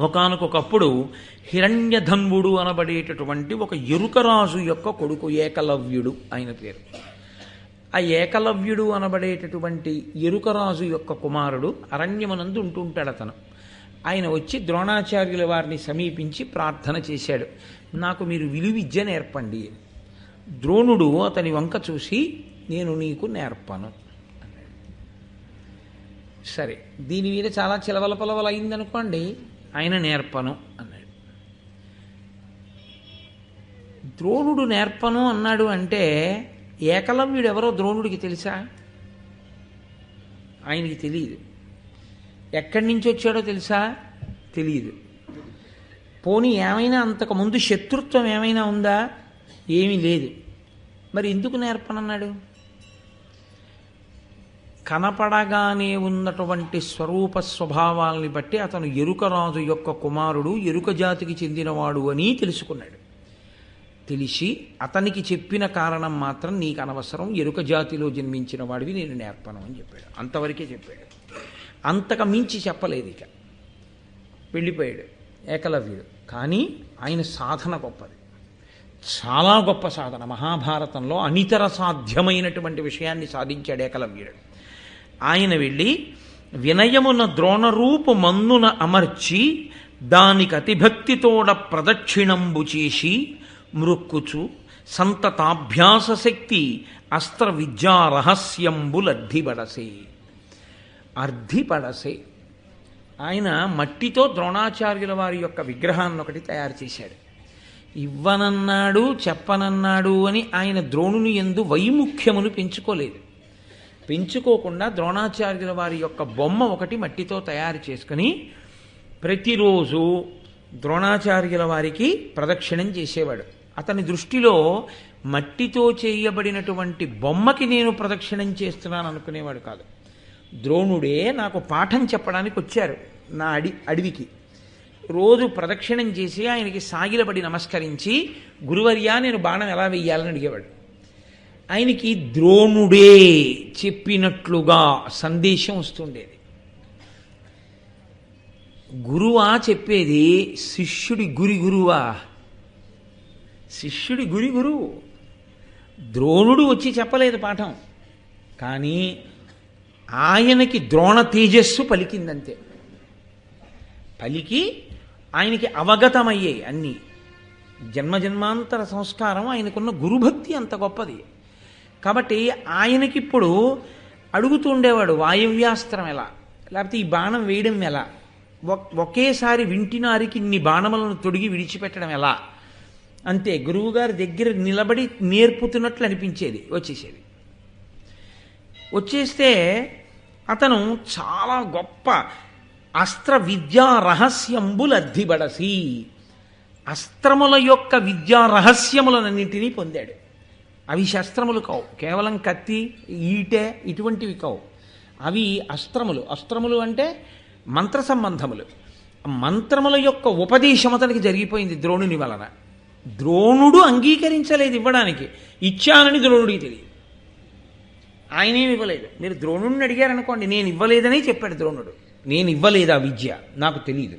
ఒకనకొకప్పుడు హిరణ్యధన్వుడు అనబడేటటువంటి ఒక ఎరుకరాజు యొక్క కొడుకు ఏకలవ్యుడు ఆయన పేరు. ఆ ఏకలవ్యుడు అనబడేటటువంటి ఎరుకరాజు యొక్క కుమారుడు అరణ్యమనందు ఉంటుంటాడు అతను. ఆయన వచ్చి ద్రోణాచార్యుల వారిని సమీపించి ప్రార్థన చేశాడు. నాకు మీరు విలువిద్య నేర్పండి ద్రోణుడు అతని వంక చూసి నేను నీకు నేర్పను. సరే దీని మీద చాలా చిలవల పొలవలు అయిందనుకోండి. ఆయన నేర్పను అన్నాడు. ద్రోణుడు నేర్పను అన్నాడు అంటే ఏకలవ్యుడు ఎవరో ద్రోణుడికి తెలుసా? ఆయనకి తెలియదు ఎక్కడి నుంచి వచ్చాడో తెలుసా? తెలియదు పోనీ ఏమైనా అంతకుముందు శత్రుత్వం ఏమైనా ఉందా? ఏమీ లేదు. మరి ఎందుకు నేర్పనన్నాడు? కనపడగానే ఉన్నటువంటి స్వరూప స్వభావాల్ని బట్టి అతను ఎరుకరాజు యొక్క కుమారుడు ఎరుక జాతికి చెందినవాడు అని తెలుసుకున్నాడు. తెలిసి అతనికి చెప్పిన కారణం మాత్రం నీకు అనవసరం ఎరుక జాతిలో జన్మించిన వాడివి నేను నేర్పను అని చెప్పాడు. అంతవరకే చెప్పాడు. అంతకు మించి చెప్పలేదు ఇక. వెళ్ళిపోయాడు ఏకలవ్యుడు. కానీ ఆయన సాధన గొప్పది. చాలా గొప్ప సాధన. మహాభారతంలో అనితర సాధ్యమైనటువంటి విషయాన్ని సాధించాడు ఏకలవ్యుడు. ఆయన వెళ్ళి వినయమున ద్రోణరూపు మన్నున అమర్చి దానికి అతిభక్తితోడ ప్రదక్షిణంబు చేసి మృక్కుచు సంతతాభ్యాస శక్తి అస్త్ర విద్యా రహస్యంబులడ్డిబడసే అర్ధిపడసే. ఆయన మట్టితో ద్రోణాచార్యుల వారి యొక్క విగ్రహాన్ని ఒకటి తయారు చేశాడు. ఇవ్వనన్నాడు చెప్పనన్నాడు అని ఆయన ద్రోణుని ఎందు వైముఖ్యమును పెంచుకోలేదు. పెంచుకోకుండా ద్రోణాచార్యుల వారి యొక్క బొమ్మ ఒకటి మట్టితో తయారు చేసుకుని ప్రతిరోజు ద్రోణాచార్యుల వారికి ప్రదక్షిణం చేసేవాడు. అతని దృష్టిలో మట్టితో చేయబడినటువంటి బొమ్మకి నేను ప్రదక్షిణం చేస్తున్నాను అనుకునేవాడు కాదు. ద్రోణుడే నాకు పాఠం చెప్పడానికి వచ్చారు నా అడి అడవికి. రోజు ప్రదక్షిణం చేసి ఆయనకి సాగిలపడి నమస్కరించి గురువర్యా నేను బాణం ఎలా వెయ్యాలని అడిగేవాడు. ఆయనకి ద్రోణుడే చెప్పినట్లుగా సందేశం వస్తుండేది. గురువా చెప్పేది శిష్యుడి గురి గురువా. శిష్యుడి గురి గురువు ద్రోణుడు వచ్చి చెప్పలేదు పాఠం. కానీ ఆయనకి ద్రోణ తేజస్సు పలికిందంతే. పలికి ఆయనకి అవగతమయ్యాయి అన్నీ. జన్మజన్మాంతర సంస్కారం ఆయనకున్న గురుభక్తి అంత గొప్పది. కాబట్టి ఆయనకిప్పుడు అడుగుతూ ఉండేవాడు వాయువ్యాస్త్రం ఎలా? లేకపోతే ఈ బాణం వేయడం ఎలా? ఒకేసారి వింటినారికి ఇన్ని బాణములను తొడిగి విడిచిపెట్టడం ఎలా? అంతే గురువుగారి దగ్గర నిలబడి నేర్పుతున్నట్లు అనిపించేది వచ్చేసేది. వచ్చేస్తే అతను చాలా గొప్ప అస్త్ర విద్యా రహస్యంబులు అద్దిబడసి అస్త్రముల యొక్క విద్యా రహస్యములనన్నింటినీ పొందాడు. అవి శస్త్రములు కావు. కేవలం కత్తి ఈటె ఇటువంటివి కావు. అవి అస్త్రములు. అస్త్రములు అంటే మంత్ర సంబంధములు. మంత్రముల యొక్క ఉపదేశం అతనికి జరిగిపోయింది ద్రోణుని వలన. ద్రోణుడు అంగీకరించలేదు ఇవ్వడానికి. ఇచ్చానని ద్రోణుడికి తెలియదు. ఆయనేమి ఇవ్వలేదు. మీరు ద్రోణుడిని అడిగారనుకోండి నేను ఇవ్వలేదని చెప్పాడు ద్రోణుడు. నేను ఇవ్వలేదు ఆ విద్య? నాకు తెలియదు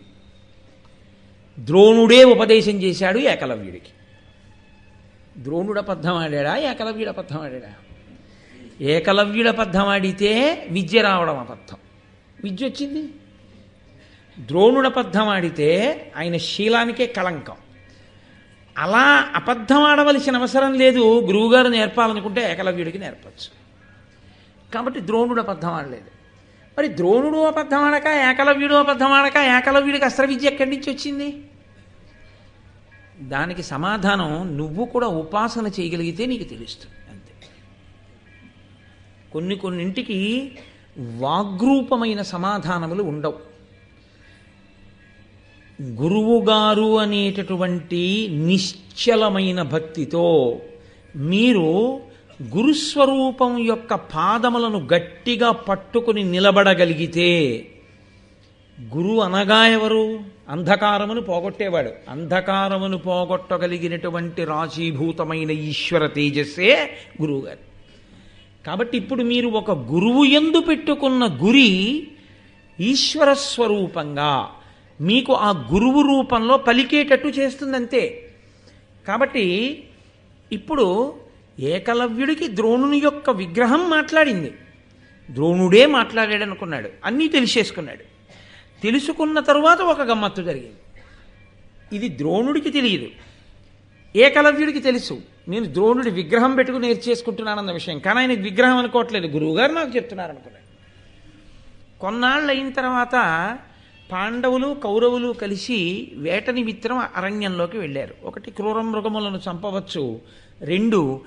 ద్రోణుడే ఉపదేశం చేశాడు ఏకలవ్యుడికి. ద్రోణుడు అబద్ధం ఆడాడా ఏకలవ్యుడు అబద్ధం ఆడాడా ఏకలవ్యుడు అబద్ధం ఆడితే విద్య రావడం అబద్ధం. విద్య వచ్చింది? ద్రోణుడు అబద్ధం ఆడితే ఆయన శీలానికే కళంకం. అలా అబద్ధం ఆడవలసిన అవసరం లేదు. గురువుగారు నేర్పాలనుకుంటే ఏకలవ్యుడికి నేర్పచ్చు. కాబట్టి ద్రోణుడు అబద్ధం ఆడలేదు మరి ద్రోణుడు అబద్ధం ఆడక ఏకలవ్యుడు అబద్ధం ఆడక ఏకలవ్యుడికి అస్త్ర విద్య ఎక్కడి నుంచి వచ్చింది? దానికి సమాధానం నువ్వు కూడా ఉపాసన చేయగలిగితే నీకు తెలుస్తుంది అంతే. కొన్ని కొన్నింటికి వాగ్రూపమైన సమాధానములు ఉండవు. గురువుగారు అనేటటువంటి నిశ్చలమైన భక్తితో మీరు గురుస్వరూపం యొక్క పాదములను గట్టిగా పట్టుకుని నిలబడగలిగితే గురువు అనగా ఎవరు అంధకారమును పోగొట్టేవాడు. అంధకారమును పోగొట్టగలిగినటువంటి రాశీభూతమైన ఈశ్వర తేజస్సే గురువుగారు. కాబట్టి ఇప్పుడు మీరు ఒక గురువు ఎందు పెట్టుకున్న గురి ఈశ్వర స్వరూపంగా మీకు ఆ గురువు రూపంలో పలికేటట్టు చేస్తుందంతే. కాబట్టి ఇప్పుడు ఏకలవ్యుడికి ద్రోణుని యొక్క విగ్రహం మాట్లాడింది. ద్రోణుడే మాట్లాడాడు అనుకున్నాడు అన్నీ తెలిసేసుకున్నాడు. తెలుసుకున్న తరువాత ఒక గమ్మత్తు జరిగింది. ఇది ద్రోణుడికి తెలియదు. ఏకలవ్యుడికి తెలుసు. నేను ద్రోణుడి విగ్రహం పెట్టుకుని నేర్చేసుకుంటున్నానన్న విషయం. కానీ ఆయన విగ్రహం అనుకోవట్లేదు. గురువుగారు నాకు చెప్తున్నారు అనుకున్నాను. కొన్నాళ్ళు అయిన తర్వాత పాండవులు కౌరవులు కలిసి వేట నిమిత్తం అరణ్యంలోకి వెళ్ళారు. ఒకటి క్రూర మృగములను చంపవచ్చు. రెండు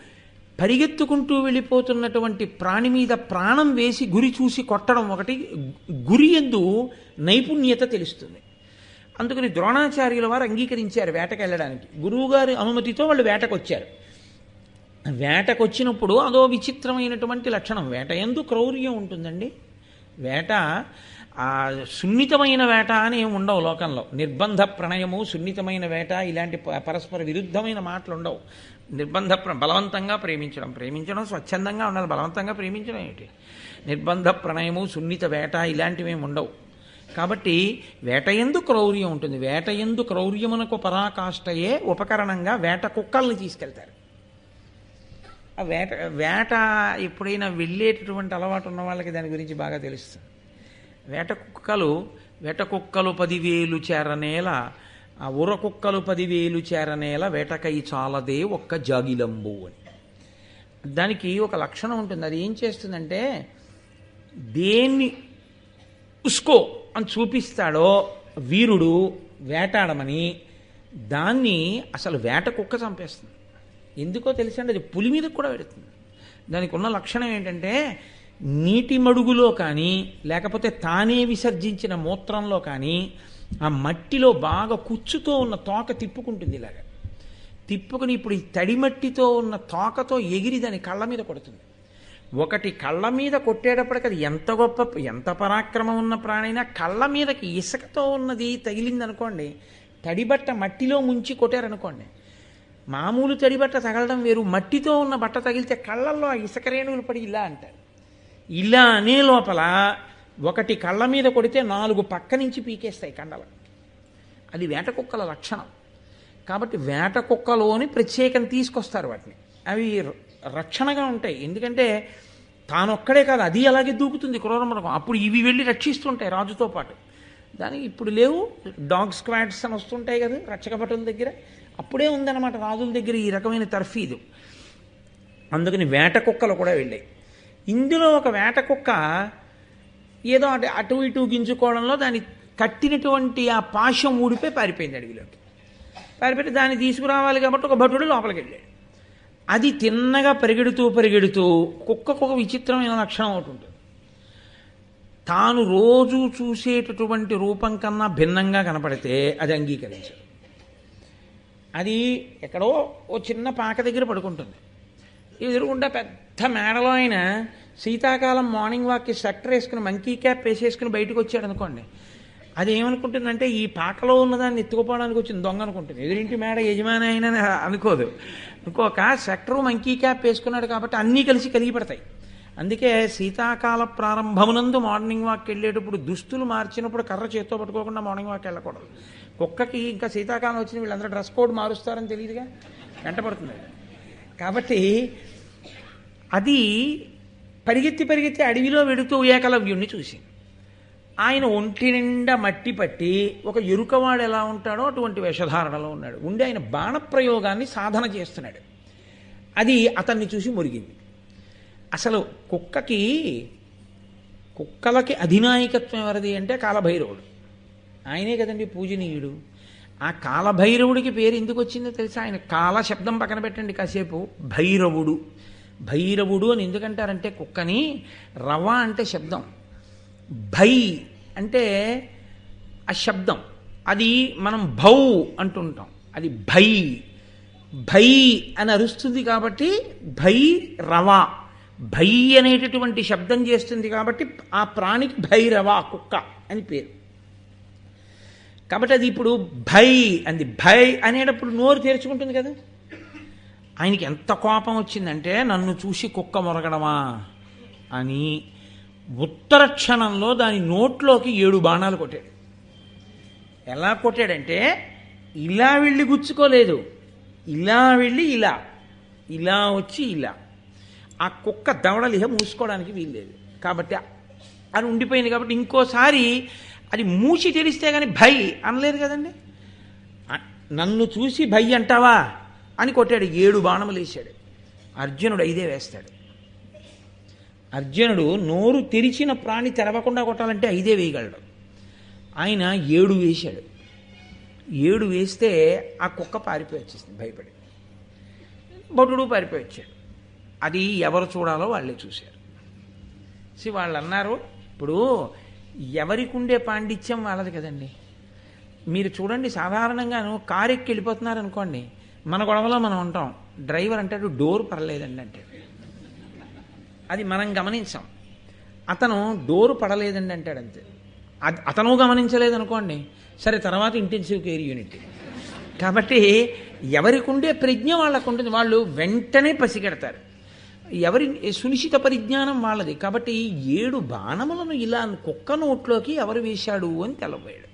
పరిగెత్తుకుంటూ వెళ్ళిపోతున్నటువంటి ప్రాణి మీద ప్రాణం వేసి గురి చూసి కొట్టడం. ఒకటి గురి ఎందు నైపుణ్యత తెలుస్తుంది. అందుకని ద్రోణాచార్యుల వారు అంగీకరించారు వేటకు వెళ్ళడానికి గురువుగారి అనుమతితో వాళ్ళు వేటకు వచ్చారు అదో విచిత్రమైనటువంటి లక్షణం. వేట ఎందు క్రౌర్యం ఉంటుందండి. వేట ఆ సున్నితమైన వేట అని ఏమి ఉండవు లోకంలో. నిర్బంధ ప్రణయము సున్నితమైన వేట ఇలాంటి పరస్పర విరుద్ధమైన మాటలు ఉండవు. నిర్బంధ ప్ర- బలవంతంగా ప్రేమించడం. ప్రేమించడం స్వచ్ఛందంగా ఉండాలి. బలవంతంగా ప్రేమించడం ఏంటి? నిర్బంధ ప్రణయము సున్నిత వేట ఇలాంటివి ఏమి ఉండవు. కాబట్టి వేట ఎందు క్రౌర్యం ఉంటుంది. వేట ఎందు క్రౌర్యమునకు పరాకాష్ఠయే ఉపకరణంగా వేట కుక్కల్ని తీసుకెళ్తారు. ఆ వేట వేట ఎప్పుడైనా వెళ్ళేటటువంటి అలవాటు ఉన్న వాళ్ళకి దాని గురించి బాగా తెలుస్తుంది. వేట కుక్కలు వేట కుక్కలు పదివేలు చేరనేల ఆ ఉర కుక్కలు పదివేలు చేరనేల వేటకై చాలదే ఒక్క జాగిలంబు అని. దానికి ఒక లక్షణం ఉంటుంది. అది ఏం చేస్తుందంటే దేన్ని ఉస్కో అని చూపిస్తాడో వీరుడు వేటాడమని దాన్ని అసలు వేట కుక్క చంపేస్తుంది. ఎందుకో తెలిసండి అది పులి మీద కూడా పెడుతుంది. దానికి ఉన్న లక్షణం ఏంటంటే నీటి మడుగులో కానీ లేకపోతే తానే విసర్జించిన మూత్రంలో కానీ ఆ మట్టిలో బాగా కుచ్చుతో ఉన్న తోక తిప్పుకుంటుంది ఇలాగ. తిప్పుకుని ఇప్పుడు ఈ తడి మట్టితో ఉన్న తోకతో ఎగిరి దాని కళ్ళ మీద కొడుతుంది. ఒకటి కళ్ళ మీద కొట్టేటప్పటికి అది ఎంత గొప్ప ఎంత పరాక్రమం ఉన్న ప్రాణైనా కళ్ళ మీదకి ఇసుకతో ఉన్నది తగిలిందనుకోండి తడిబట్ట మట్టిలో ముంచి కొట్టారనుకోండి. మామూలు తడిబట్ట తగలడం వేరు మట్టితో ఉన్న బట్ట తగిలితే కళ్ళల్లో ఆ ఇసుక రేణువులు పడి ఇలా అంటారు. ఇలా అనే లోపల ఒకటి కళ్ళ మీద కొడితే నాలుగు పక్క నుంచి పీకేస్తాయి కండలు. అది వేట కుక్కల లక్షణం. కాబట్టి వేట కుక్కలోని ప్రత్యేకం తీసుకొస్తారు వాటిని. అవి రక్షణగా ఉంటాయి. ఎందుకంటే తానొక్కడే కాదు అది అలాగే దూకుతుంది క్రూరమృగం అప్పుడు ఇవి వెళ్ళి రక్షిస్తుంటాయి రాజుతో పాటు. దానికి ఇప్పుడు లేవు డాగ్ స్క్వాడ్స్ అని వస్తుంటాయి కదా రక్షక భటుల దగ్గర. అప్పుడే ఉందన్నమాట రాజుల దగ్గర ఈ రకమైన తర్ఫీదు అందుకని వేట కుక్కలు కూడా వెళ్ళాయి. ఇందులో ఒక వేట కుక్క ఏదో అటు అటు ఇటు గింజుకోవడంలో దాని కట్టినటువంటి ఆ పాశం ఊడిపోయి పారిపోయింది అడవిలోకి. పారిపోయి దాన్ని తీసుకురావాలి కాబట్టి ఒక భటుడు లోపలికి వెళ్ళాడు. అది తిన్నగా పరిగెడుతూ పరిగెడుతూ కుక్కకు ఒక విచిత్రమైన లక్షణం ఒకటి ఉంటుంది. తాను రోజు చూసేటటువంటి రూపం కన్నా భిన్నంగా కనపడితే అది అంగీకరించదు. అది ఎక్కడో ఓ చిన్న పాక దగ్గర పడుకుంటుంది. ఎదురుగుండా పెద్ద మేడలో ఆయన శీతాకాలం మార్నింగ్ వాక్కి సెక్టర్ వేసుకుని మంకీ క్యాప్ వేసేసుకుని బయటకు వచ్చాడు అనుకోండి. అది ఏమనుకుంటుందంటే ఈ పాకలో ఉన్నదాన్ని ఎత్తుకుపోవడానికి వచ్చింది దొంగ అనుకుంటుంది. ఎదురింటి మేడ యజమాని అయినా అనుకోదు. ఇంకొక సెక్టరు మంకీ క్యాప్ వేసుకున్నాడు కాబట్టి అన్నీ కలిసి కలిగి పడతాయి అందుకే శీతాకాల ప్రారంభమునందు మార్నింగ్ వాక్ వెళ్ళేటప్పుడు దుస్తులు మార్చినప్పుడు కర్ర చేత్తో పట్టుకోకుండా మార్నింగ్ వాక్ వెళ్ళకూడదు. కుక్కకి ఇంకా శీతాకాలం వచ్చిన వీళ్ళందరూ డ్రెస్ కోడ్ మారుస్తారని తెలియదుగా? వెంట పడుతుంది. కాబట్టి అది పరిగెత్తి పరిగెత్తి అడవిలో వెడుతూ ఏకలవ్యుణ్ణి చూసింది. ఆయన ఒంటి నిండా మట్టి పట్టి ఒక ఎరుకవాడు ఎలా ఉంటాడో అటువంటి వేషధారణలో ఉన్నాడు. ఉండి ఆయన బాణప్రయోగాన్ని సాధన చేస్తున్నాడు. అది అతన్ని చూసి మురిగింది. అసలు కుక్కకి కుక్కలకి అధినాయకత్వం ఎవరిది అంటే కాలభైరవుడు. ఆయనే కదండి పూజనీయుడు. ఆ కాలభైరవుడికి పేరు ఎందుకు వచ్చిందో తెలుసా? ఆయన కాల శబ్దం పక్కన పెట్టండి కాసేపు. భైరవుడు. భైరవుడు అని ఎందుకంటారంటే కుక్కని రవ అంటే శబ్దం. భై అంటే ఆ శబ్దం. అది మనం భౌ అంటుంటాం. అది భై. భై అని అరుస్తుంది కాబట్టి భై రవ. భై అనేటటువంటి శబ్దం చేస్తుంది కాబట్టి ఆ ప్రాణికి భైరవ కుక్క అని పేరు. కాబట్టి అది ఇప్పుడు భై అంది. భై అనేటప్పుడు నోరు తెరుచుకుంటుంది కదా. ఆయనకి ఎంత కోపం వచ్చిందంటే నన్ను చూసి కుక్క మొరగడమా అని ఉత్తర క్షణంలో దాని నోట్లోకి ఏడు బాణాలు కొట్టాడు. ఎలా కొట్టాడంటే ఇలా వెళ్ళి గుచ్చుకోలేదు. ఇలా వెళ్ళి ఇలా. ఇలా వచ్చి ఇలా. ఆ కుక్క దవడలిహ మూసుకోవడానికి వీల్లేదు. కాబట్టి అది ఉండిపోయింది కాబట్టి ఇంకోసారి అది మూసి తెరిస్తే కానీ భయ్ అనలేదు కదండి? నన్ను చూసి భయ్ అంటావా? అని కొట్టాడు. ఏడు బాణములు వేశాడు అర్జునుడు ఐదే వేస్తాడు. అర్జునుడు నోరు తెరిచిన ప్రాణి తెరవకుండా కొట్టాలంటే ఐదే వేయగలడు. ఆయన ఏడు వేశాడు. ఏడు వేస్తే ఆ కుక్క పారిపోయి వచ్చేసింది భయపడి. భటుడు పారిపోయి వచ్చాడు. అది ఎవరు చూడాలో వాళ్ళే చూశారు. సి వాళ్ళు అన్నారు ఇప్పుడు ఎవరికి ఉండే పాండిత్యం వాళ్ళది కదండి. మీరు చూడండి సాధారణంగాను కారు ఎక్కి వెళ్ళిపోతున్నారు అనుకోండి మన గొడవలో మనం ఉంటాం. డ్రైవర్ అంటాడు డోర్ పర్లేదండి అంటే అది మనం గమనించాం. అతను డోరు పడలేదండి అంటాడు అంతే. అది అతను గమనించలేదు అనుకోండి సరే తర్వాత ఇంటెన్సివ్ కేర్ యూనిట్ కాబట్టి ఎవరికి ఉండే ప్రజ్ఞ వాళ్ళకు ఉంటుంది. వాళ్ళు వెంటనే పసిగడతారు. ఎవరి సునిశ్చిత పరిజ్ఞానం వాళ్ళది. కాబట్టి ఏడు బాణములను ఇలా కుక్క నోట్లోకి ఎవరు వేశాడు అని తెలపోయాడు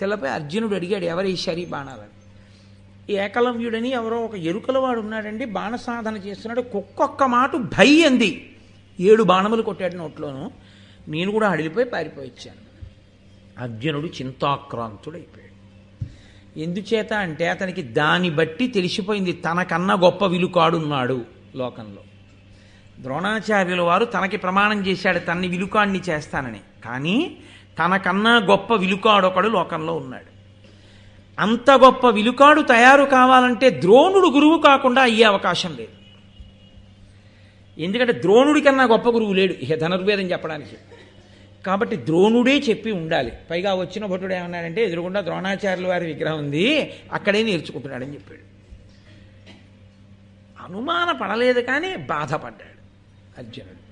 తెలపై అర్జునుడు అడిగాడు ఎవరు వేశారు ఈ బాణాలని? ఏకలవ్యుడని ఎవరో ఒక ఎరుకల వాడు ఉన్నాడండి. బాణ సాధన చేస్తున్నాడు కుక్కొక్క మాట భయ్ అంది ఏడు బాణములు కొట్టాడు నోట్లోను. నేను కూడా అడిగిపోయి పారిపోయిచ్చాను. అర్జునుడు చింతాక్రాంతుడైపోయాడు. ఎందుచేత అంటే అతనికి దాన్ని బట్టి తెలిసిపోయింది తనకన్నా గొప్ప విలుకాడున్నాడు లోకంలో. ద్రోణాచార్యుల వారు తనకి ప్రమాణం చేశాడు తన్ని విలుకాడిని చేస్తానని. కానీ తనకన్నా గొప్ప విలుకాడొకడు లోకంలో ఉన్నాడు. అంత గొప్ప విలుకాడు తయారు కావాలంటే ద్రోణుడు గురువు కాకుండా అయ్యే అవకాశం లేదు. ఎందుకంటే ద్రోణుడి కన్నా గొప్ప గురువు లేడు. ఇక ధనుర్వేదం చెప్పడానికి. కాబట్టి ద్రోణుడే చెప్పి ఉండాలి. పైగా వచ్చిన భటుడు ఏమన్నాడంటే ఎదురుగుండా ద్రోణాచార్యుల వారి విగ్రహం ఉంది అక్కడే నేర్చుకుంటున్నాడని చెప్పాడు. అనుమాన పడలేదు కానీ బాధపడ్డాడు అర్జునుడు.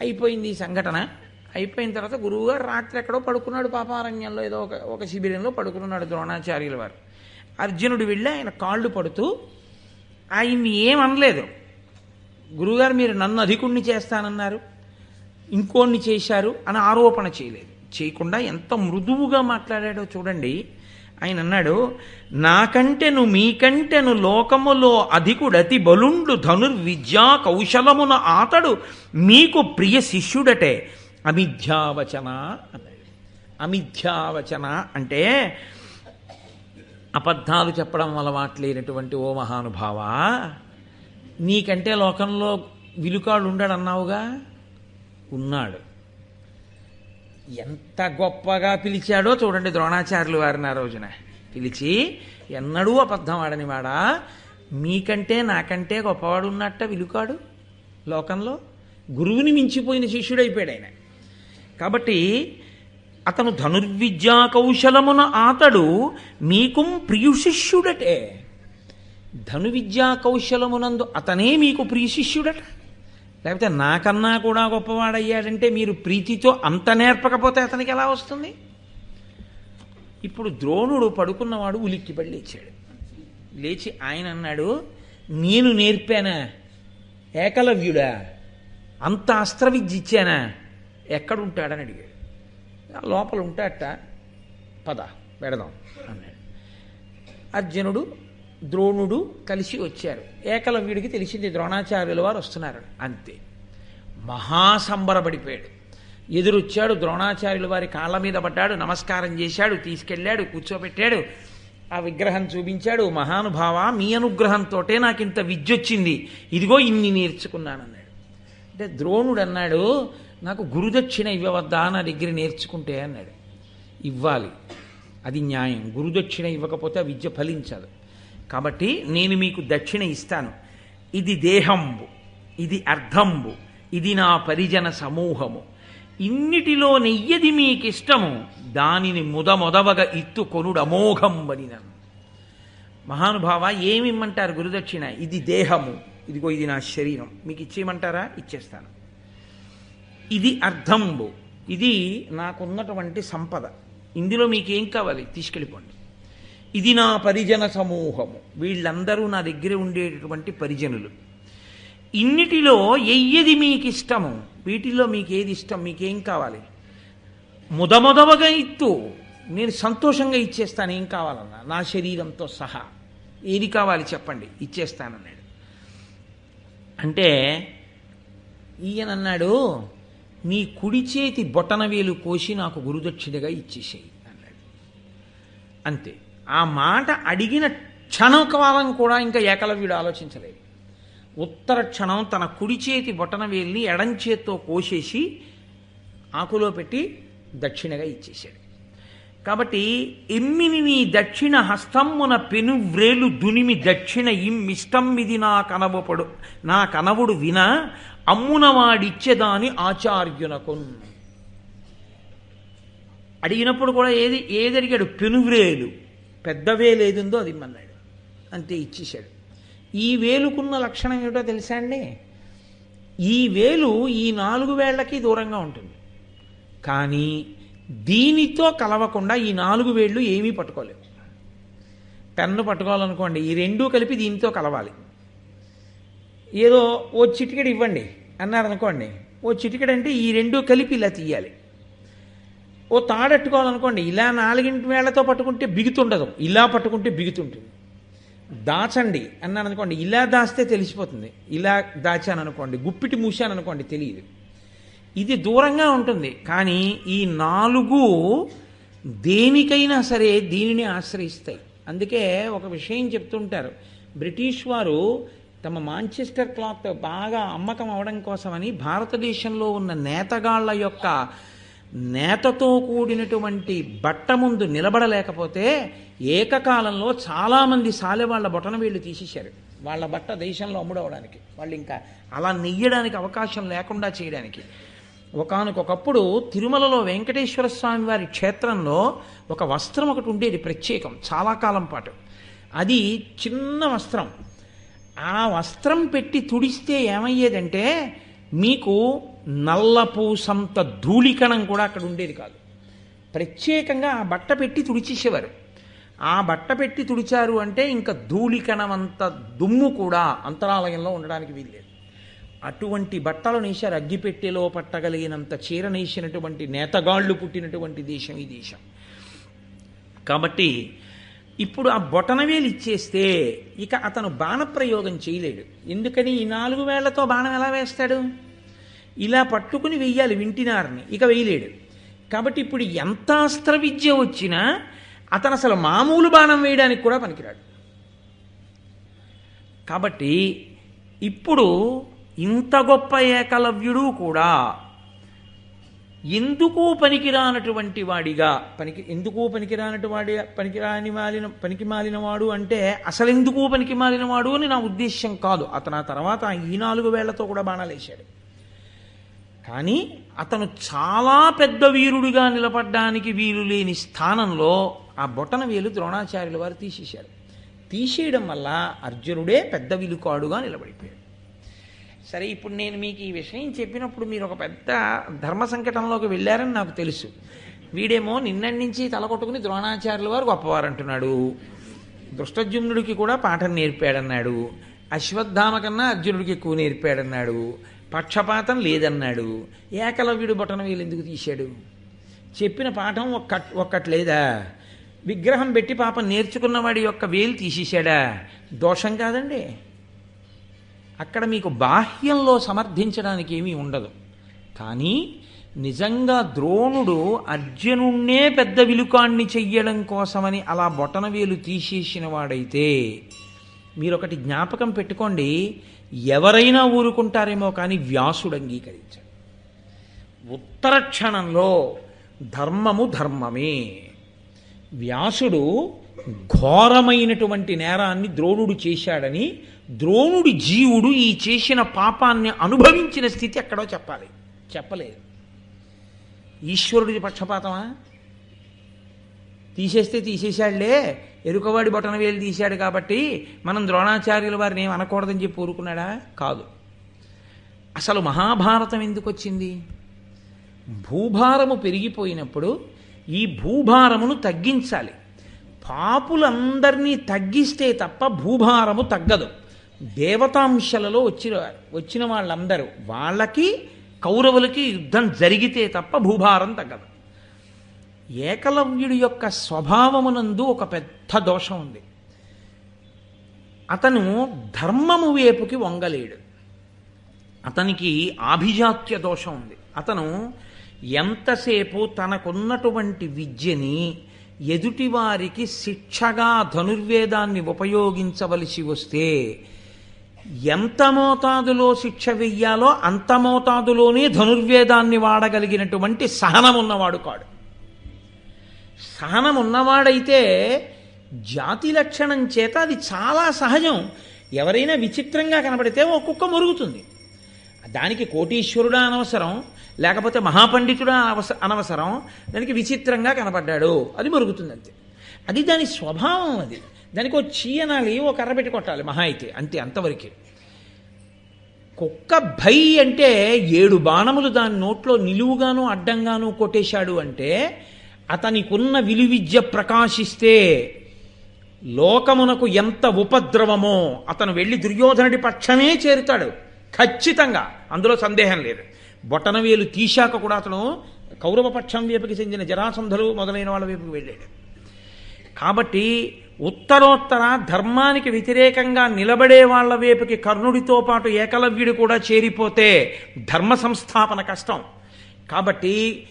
అయిపోయింది ఈ సంఘటన. అయిపోయిన తర్వాత గురువుగారు రాత్రి ఎక్కడో పడుకున్నాడు పాపారణ్యంలో ఏదో ఒక ఒక శిబిరంలో పడుకున్నాడు ద్రోణాచార్యుల వారు. అర్జునుడు వెళ్ళి ఆయన కాళ్ళు పడుతూ ఆయన్ని ఏమనలేదు. గురువుగారు మీరు నన్ను అధికుణ్ణి చేస్తానన్నారు. ఇంకోన్ని చేశారు అని ఆరోపణ చేయలేదు. చేయకుండా ఎంత మృదువుగా మాట్లాడాడో చూడండి. ఆయన అన్నాడు నాకంటెను మీకంటెను లోకములో అధికుడతి బలుండు ధనుర్విద్యా కౌశలమున ఆతడు మీకు ప్రియ శిష్యుడటే. అమిథ్యావచన అన్నాడు. అమిథ్యావచన అంటే అబద్ధాలు చెప్పడం అలవాట్లేనటువంటి ఓ మహానుభావా నీకంటే లోకంలో విలుకాడు ఉండడు అన్నావుగా ఉన్నాడు. ఎంత గొప్పగా పిలిచాడో చూడండి ద్రోణాచార్యులు వారిని ఆ రోజున. పిలిచి ఎన్నడూ అబద్ధం ఆడని వాడా? మీకంటే నాకంటే గొప్పవాడు ఉన్నట్ట విలుకాడు లోకంలో? గురువుని మించిపోయిన శిష్యుడైపోయాడు ఆయన. కాబట్టి అతను ధనుర్విద్యా కౌశలమున ఆతడు మీకు ప్రియు ధనువిద్యా ధను విద్యా కౌశలమునందు అతనే మీకు ప్రియ శిష్యుడట. లేకపోతే నాకన్నా కూడా గొప్పవాడయ్యాడంటే మీరు ప్రీతితో అంత నేర్పకపోతే అతనికి ఎలా వస్తుంది? ఇప్పుడు ద్రోణుడు పడుకున్నవాడు ఉలిక్కిపడి లేచాడు. లేచి ఆయన అన్నాడు నేను నేర్పానా? ఏకలవ్యుడా? అంత అస్త్ర విద్య ఇచ్చానా? ఎక్కడుంటాడని అడిగాడు. లోపల ఉంటాడట. పద పెడదాం అన్నాడు. అర్జునుడు ద్రోణుడు కలిసి వచ్చారు. ఏకలవ్యుడికి తెలిసింది ద్రోణాచార్యుల వారు వస్తున్నారు. అంతే. మహాసంబరపడిపోయాడు. ఎదురొచ్చాడు ద్రోణాచార్యుల వారి కాళ్ళ మీద పడ్డాడు నమస్కారం చేశాడు తీసుకెళ్ళాడు కూర్చోబెట్టాడు ఆ విగ్రహం చూపించాడు మహానుభావ మీ అనుగ్రహంతోటే నాకు ఇంత విద్య వచ్చింది ఇదిగో ఇన్ని నేర్చుకున్నాను అన్నాడు అంటే ద్రోణుడు అన్నాడు నాకు గురుదక్షిణ ఇవ్వవద్దా నా దగ్గర నేర్చుకుంటే అన్నాడు. ఇవ్వాలి. అది న్యాయం. గురుదక్షిణ ఇవ్వకపోతే ఆ విద్య ఫలించదు. కాబట్టి నేను మీకు దక్షిణ ఇస్తాను. ఇది దేహంబు ఇది అర్ధంబు ఇది నా పరిజన సమూహము. ఇన్నిటిలో నెయ్యది మీకిష్టము దానిని ముదమొదవగా ఇత్తు కొనుడు అమోఘంబడినను. మహానుభావ ఏమిమ్మంటారు గురుదక్షిణ? ఇది దేహము. ఇదిగో ఇది నా శరీరం. మీకు ఇచ్చేయమంటారా ఇచ్చేస్తాను. ఇది అర్థంబు ఇది నాకున్నటువంటి సంపద. ఇందులో మీకేం కావాలి? తీసుకెళ్ళిపోండి. ఇది నా పరిజన సమూహము. వీళ్ళందరూ నా దగ్గర ఉండేటటువంటి పరిజనులు. ఇన్నిటిలో ఎయ్యది మీకు ఇష్టము వీటిలో మీకు ఏది ఇష్టం మీకేం కావాలి? ముదముదవగా ఇత్తు. నేను సంతోషంగా ఇచ్చేస్తాను. ఏం కావాలన్నా? నా శరీరంతో సహా. ఏది కావాలి చెప్పండి? ఇచ్చేస్తానన్నాడు. అంటే ఈయనన్నాడు నీ కుడి చేతి బొటనవేలు కోసి నాకు గురుదక్షిణగా ఇచ్చేసేయి అన్నాడు. అంతే. ఆ మాట అడిగిన క్షణకాలం కూడా ఇంకా ఏకలవ్యుడు ఆలోచించలేదు. ఉత్తర క్షణం తన కుడి చేతి బొటనవేలిని ఎడం చేత్తో కోసేసి ఆకులో పెట్టి దక్షిణగా ఇచ్చేశాడు. కాబట్టి ఎమ్మిని నీ దక్షిణ హస్తమ్మున పెనువ్రేలు దునిమి దక్షిణ ఇమ్మిష్టమ్మిది నా కనవపడు నా కనవుడు విన అమ్మునవాడిచ్చేదాని ఆచార్యునకు అడిగినప్పుడు కూడా ఏది ఏది అడిగాడు? పెనువ్రేలు. పెద్ద వేలు ఏది ఉందో అది ఇమ్మన్నాడు. అంతే ఇచ్చేశాడు. ఈ వేలుకున్న లక్షణం ఏమిటో తెలుసా అండి? ఈ వేలు ఈ నాలుగు వేళ్ళకి దూరంగా ఉంటుంది. కానీ దీనితో కలవకుండా ఈ నాలుగు వేళ్ళు ఏమీ పట్టుకోలేవు. పెన్ను పట్టుకోవాలనుకోండి ఈ రెండూ కలిపి దీనితో కలవాలి. ఏదో ఓ చిటికెడు ఇవ్వండి అన్నారనుకోండి ఓ చిటికెడు అంటే ఈ రెండూ కలిపి ఇలా తీయాలి. ఓ తాడట్టుకోవాలనుకోండి ఇలా నాలుగింటి వేళ్ళతో పట్టుకుంటే బిగుతుండదు. ఇలా పట్టుకుంటే బిగుతుంటుంది. దాచండి అన్నాను అనుకోండి ఇలా దాస్తే తెలిసిపోతుంది. ఇలా దాచాను అనుకోండి గుప్పిటి మూసాను అనుకోండి తెలియదు. ఇది దూరంగా ఉంటుంది. కానీ ఈ నాలుగు దేనికైనా సరే దీనిని ఆశ్రయిస్తాయి. అందుకే ఒక విషయం చెప్తుంటారు. బ్రిటిష్ వారు తమ మాంచెస్టర్ క్లాత్ బాగా అమ్మకం అవడం కోసమని భారతదేశంలో ఉన్న నేతగాళ్ళ యొక్క నేతతో కూడినటువంటి బట్ట ముందు నిలబడలేకపోతే ఏకకాలంలో చాలామంది సాలెవాళ్ళ బొటన వీళ్ళు తీసేశారు. వాళ్ళ బట్ట దేశంలో అమ్ముడవడానికి. వాళ్ళు ఇంకా అలా నెయ్యడానికి అవకాశం లేకుండా చేయడానికి. ఒకనకొకప్పుడు తిరుమలలో వెంకటేశ్వర స్వామి వారి క్షేత్రంలో ఒక వస్త్రం ఒకటి ఉండేది ప్రత్యేకం చాలా కాలం పాటు. అది చిన్న వస్త్రం. ఆ వస్త్రం పెట్టి తుడిస్తే ఏమయ్యేదంటే మీకు నల్లపూసంత ధూళికణం కూడా అక్కడ ఉండేది కాదు. ప్రత్యేకంగా ఆ బట్ట పెట్టి తుడిచేసేవారు. ఆ బట్ట పెట్టి తుడిచారు అంటే ఇంకా ధూళికణమంత దుమ్ము కూడా అంతరాలయంలో ఉండడానికి వీల్లేదు. అటువంటి బట్టలు నేశారు. అగ్గిపెట్టెలో పట్టగలిగినంత చీర నేసినటువంటి నేతగాళ్ళు పుట్టినటువంటి దేశం ఈ దేశం. కాబట్టి ఇప్పుడు ఆ బొటనవేలు ఇచ్చేస్తే ఇక అతను బాణప్రయోగం చేయలేడు. ఎందుకని ఈ నాలుగు వేళ్ళతో బాణం ఎలా వేస్తాడు? ఇలా పట్టుకుని వెయ్యాలి వింటినారని. ఇక వేయలేడు కాబట్టి ఇప్పుడు ఎంత అస్త్ర విద్య వచ్చినా అతను అసలు మామూలు బాణం వేయడానికి కూడా పనికిరాడు. కాబట్టి ఇప్పుడు ఇంత గొప్ప ఏకలవ్యుడు కూడా ఎందుకు పనికిరానటువంటి వాడిగా? పనికి ఎందుకు పనికిరానటు వాడి పనికిరాని మాలిన పనికి మాలినవాడు అంటే అసలు ఎందుకు పనికి మాలినవాడు అని నా ఉద్దేశ్యం కాదు. అతను ఆ తర్వాత ఈ నాలుగు వేళ్ళతో కూడా బాణాలు వేశాడు కానీ అతను చాలా పెద్ద వీరుడిగా నిలబడ్డానికి వీలు లేని స్థానంలో ఆ బొటన వేలు ద్రోణాచార్యుల వారు తీసేశారు. తీసేయడం వల్ల అర్జునుడే పెద్ద విలుకాడుగా నిలబడిపోయాడు. సరే ఇప్పుడు నేను మీకు ఈ విషయం చెప్పినప్పుడు మీరు ఒక పెద్ద ధర్మ సంకటంలోకి వెళ్ళారని నాకు తెలుసు. వీడేమో నిన్నటి నుంచి తల కొట్టుకుని ద్రోణాచార్యుల వారు గొప్పవారు అంటున్నాడు. దృష్టజుమ్నుడికి కూడా పాఠం నేర్పాడన్నాడు. అశ్వత్థామ కన్నా అర్జునుడికి ఎక్కువ నేర్పాడన్నాడు. పక్షపాతం లేదన్నాడు. ఏకలవ్యుడు బొటన వీలు ఎందుకు తీశాడు? చెప్పిన పాఠం ఒక్క ఒక్కటి లేదా విగ్రహం పెట్టి పాపం నేర్చుకున్నవాడి యొక్క వేలు తీసేశాడా? దోషం కాదండి. అక్కడ మీకు బాహ్యంలో సమర్థించడానికి ఏమీ ఉండదు. కానీ నిజంగా ద్రోణుడు అర్జునుణ్ణే పెద్ద విలుకాన్ని చెయ్యడం కోసమని అలా బొటనవేలు తీసేసిన వాడైతే మీరొకటి జ్ఞాపకం పెట్టుకోండి. ఎవరైనా ఊరుకుంటారేమో కానీ వ్యాసుడు అంగీకరించాడు. ఉత్తర క్షణంలో ధర్మము ధర్మమే. వ్యాసుడు ఘోరమైనటువంటి నేరాన్ని ద్రోణుడు చేశాడని ద్రోణుడి జీవుడు ఈ చేసిన పాపాన్ని అనుభవించిన స్థితి ఎక్కడో చెప్పాలి. చెప్పలేదు. ఈశ్వరుడి పక్షపాతమా? తీసేస్తే తీసేశాడులే ఎరుకవాడి బొటన వేలు తీశాడు కాబట్టి మనం ద్రోణాచార్యుల వారిని ఏం అనకూడదని చెప్పి ఊరుకున్నాడా? కాదు. అసలు మహాభారతం ఎందుకు వచ్చింది? భూభారము పెరిగిపోయినప్పుడు ఈ భూభారమును తగ్గించాలి. పాపులందరినీ తగ్గిస్తే తప్ప భూభారము తగ్గదు. దేవతాంశలలో వచ్చిన వచ్చిన వాళ్ళందరూ వాళ్ళకి కౌరవులకి యుద్ధం జరిగితే తప్ప భూభారం తగ్గదు. ఏకలవ్యుడి యొక్క స్వభావమునందు ఒక పెద్ద దోషం ఉంది. అతను ధర్మము వైపుకి వంగలేడు. అతనికి ఆభిజాత్య దోషం ఉంది. అతను ఎంతసేపు తనకున్నటువంటి విద్యని ఎదుటివారికి శిక్షగా ధనుర్వేదాన్ని ఉపయోగించవలసి వస్తే ఎంత మోతాదులో శిక్ష వెయ్యాలో అంత మోతాదులోనే ధనుర్వేదాన్ని వాడగలిగినటువంటి సహనం ఉన్నవాడు కాడు. సహనం ఉన్నవాడైతే జాతి లక్షణం చేత అది చాలా సహజం. ఎవరైనా విచిత్రంగా కనబడితే ఓ కుక్క మురుగుతుంది. దానికి కోటీశ్వరుడా అనవసరం లేకపోతే మహాపండితుడా అవస అనవసరం దానికి విచిత్రంగా కనపడ్డాడు అది మురుగుతుంది అంతే అది దాని స్వభావం అది. దానికి ఒక చీయనాలి ఒక కర్ర పెట్టి కొట్టాలి మహా అయితే అంతే అంతవరకే. కుక్క భై అంటే ఏడు బాణములు దాని నోట్లో నిలువుగాను అడ్డంగాను కొట్టేశాడు అంటే అతనికున్న విలువిద్య ప్రకాశిస్తే లోకమునకు ఎంత ఉపద్రవమో అతను వెళ్ళి దుర్యోధనుడి పక్షమే చేరుతాడు. ఖచ్చితంగా. అందులో సందేహం లేదు. బొటనవేలు తీశాక కూడా అతను కౌరవ పక్షం వైపుకి చెందిన జరాసంధులు మొదలైన వాళ్ళ వైపుకి వెళ్ళాడు. కాబట్టి ఉత్తరోత్తర ధర్మానికి వ్యతిరేకంగా నిలబడే వాళ్ళ వైపుకి కర్ణుడితో పాటు ఏకలవ్యుడు కూడా చేరిపోతే ధర్మ సంస్థాపన కష్టం. కాబట్టి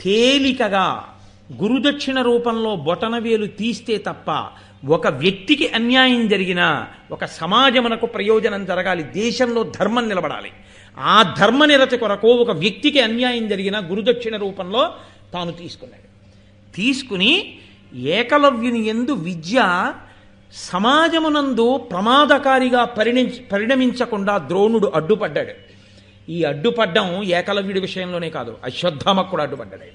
తేలికగా గురుదక్షిణ రూపంలో బొటనవేలు తీస్తే తప్ప ఒక వ్యక్తికి అన్యాయం జరిగినా ఒక సమాజమునకు ప్రయోజనం జరగాలి దేశంలో ధర్మం నిలబడాలి. ఆ ధర్మ నిరతి కొరకు ఒక వ్యక్తికి అన్యాయం జరిగిన గురుదక్షిణ రూపంలో తాను తీసుకున్నాడు. తీసుకుని ఏకలవ్యుని ఎందు విద్య సమాజమునందు ప్రమాదకారిగా పరిణించ పరిణమించకుండా ద్రోణుడు అడ్డుపడ్డాడు. ఈ అడ్డుపడ్డం ఏకలవ్యుడి విషయంలోనే కాదు అశ్వత్థామకు కూడా అడ్డుపడ్డాడు ఆయన.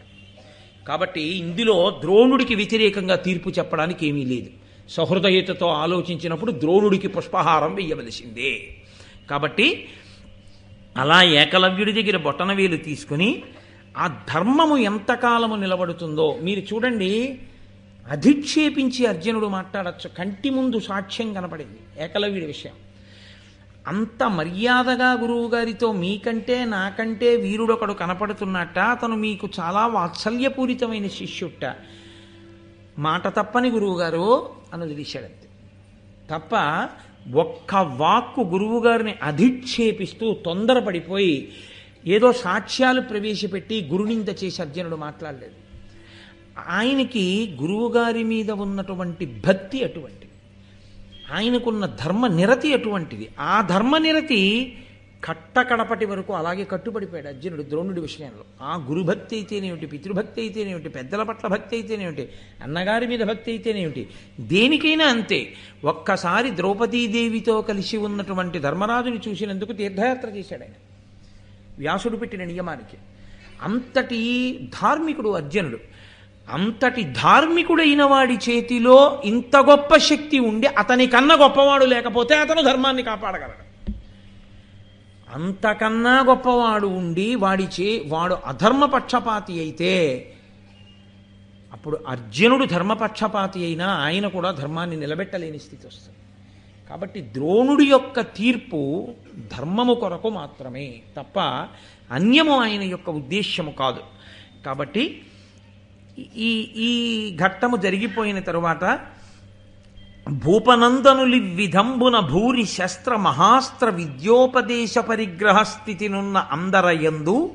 కాబట్టి ఇందులో ద్రోణుడికి వ్యతిరేకంగా తీర్పు చెప్పడానికి ఏమీ లేదు. సహృదయతతో ఆలోచించినప్పుడు ద్రోణుడికి పుష్పహారం వెయ్యవలసిందే. కాబట్టి అలా ఏకలవ్యుడి దగ్గర బొట్టనవేలు తీసుకుని ఆ ధర్మము ఎంతకాలము నిలబడుతుందో మీరు చూడండి అధిక్షేపించి అర్జునుడు మాట్లాడచ్చు. కంటి ముందు సాక్ష్యం కనపడింది ఏకలవ్యుడి విషయం. అంత మర్యాదగా గురువుగారితో మీకంటే నాకంటే వీరుడొకడు కనపడుతున్నట్ట అతను మీకు చాలా వాత్సల్యపూరితమైన శిష్యుట్ట. మాట తప్పని గురువుగారు అని వదిలేశాడంతే తప్ప ఒక్క వాక్కు గురువుగారిని అధిక్షేపిస్తూ తొందరపడిపోయి ఏదో సాక్ష్యాలు ప్రవేశపెట్టి గురునింద చేసి అర్జునుడు మాట్లాడలేదు. ఆయనకి గురువుగారి మీద ఉన్నటువంటి భక్తి అటువంటిది. ఆయనకున్న ధర్మ నిరతి అటువంటిది. ఆ ధర్మ నిరతి కట్టకడపటి వరకు అలాగే కట్టుబడిపోయాడు అర్జునుడు ద్రోణుడి విషయంలో. ఆ గురుభక్తి అయితేనేమిటి పితృభక్తి అయితేనేమిటి పెద్దల పట్ల భక్తి అయితేనేమిటి అన్నగారి మీద భక్తి అయితేనేమిటి దేనికైనా అంతే. ఒక్కసారి ద్రౌపదీదేవితో కలిసి ఉన్నటువంటి ధర్మరాజుని చూసినందుకు తీర్థయాత్ర చేశాడు ఆయన. వ్యాసుడు పెట్టిన నియమానికి. అంతటి ధార్మికుడు అర్జునుడు. అంతటి ధార్మికుడైన వాడి చేతిలో ఇంత గొప్ప శక్తి ఉండి అతని కన్నా గొప్పవాడు లేకపోతే అతను ధర్మాన్ని కాపాడగలడు. అంతకన్నా గొప్పవాడు ఉండి వాడి చే వాడు అధర్మపక్షపాతి అయితే అప్పుడు అర్జునుడు ధర్మపక్షపాతి అయినా ఆయన కూడా ధర్మాన్ని నిలబెట్టలేని స్థితి వస్తుంది. కాబట్టి ద్రోణుడి యొక్క తీర్పు ధర్మము కొరకు మాత్రమే తప్ప అన్యము ఆయన యొక్క ఉద్దేశ్యము కాదు. కాబట్టి ఈ ఈ ఘట్టము జరిగిపోయిన తరువాత భూపనందనులి విధంబున భూరి శస్త్ర మహాస్త్ర విద్యోపదేశ పరిగ్రహ స్థితినున్న అందరయందు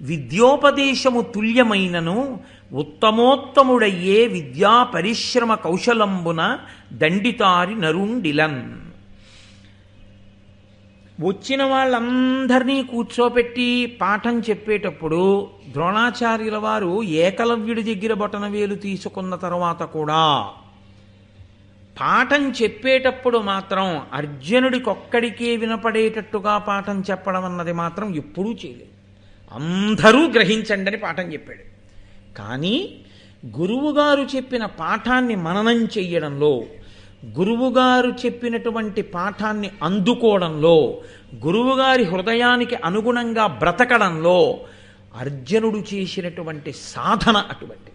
విద్యోపదేశము తుల్యమైనను ఉత్తమోత్తముడయ్యే విద్యా పరిశ్రమ కౌశలంబున దండితారి నరుండిలన్. వచ్చిన వాళ్ళందరినీ కూర్చోపెట్టి పాఠం చెప్పేటప్పుడు ద్రోణాచార్యుల వారు ఏకలవ్యుడి దగ్గర బొటనవేలు తీసుకున్న తర్వాత కూడా పాఠం చెప్పేటప్పుడు మాత్రం అర్జునుడికొక్కడికే వినపడేటట్టుగా పాఠం చెప్పడం అన్నది మాత్రం ఎప్పుడూ చేయలేదు. అందరూ గ్రహించండి అని పాఠం చెప్పాడు. కానీ గురువుగారు చెప్పిన పాఠాన్ని మననం చెయ్యడంలో గురువుగారు చెప్పినటువంటి పాఠాన్ని అందుకోవడంలో గురువుగారి హృదయానికి అనుగుణంగా బ్రతకడంలో అర్జునుడు చేసినటువంటి సాధన అటువంటి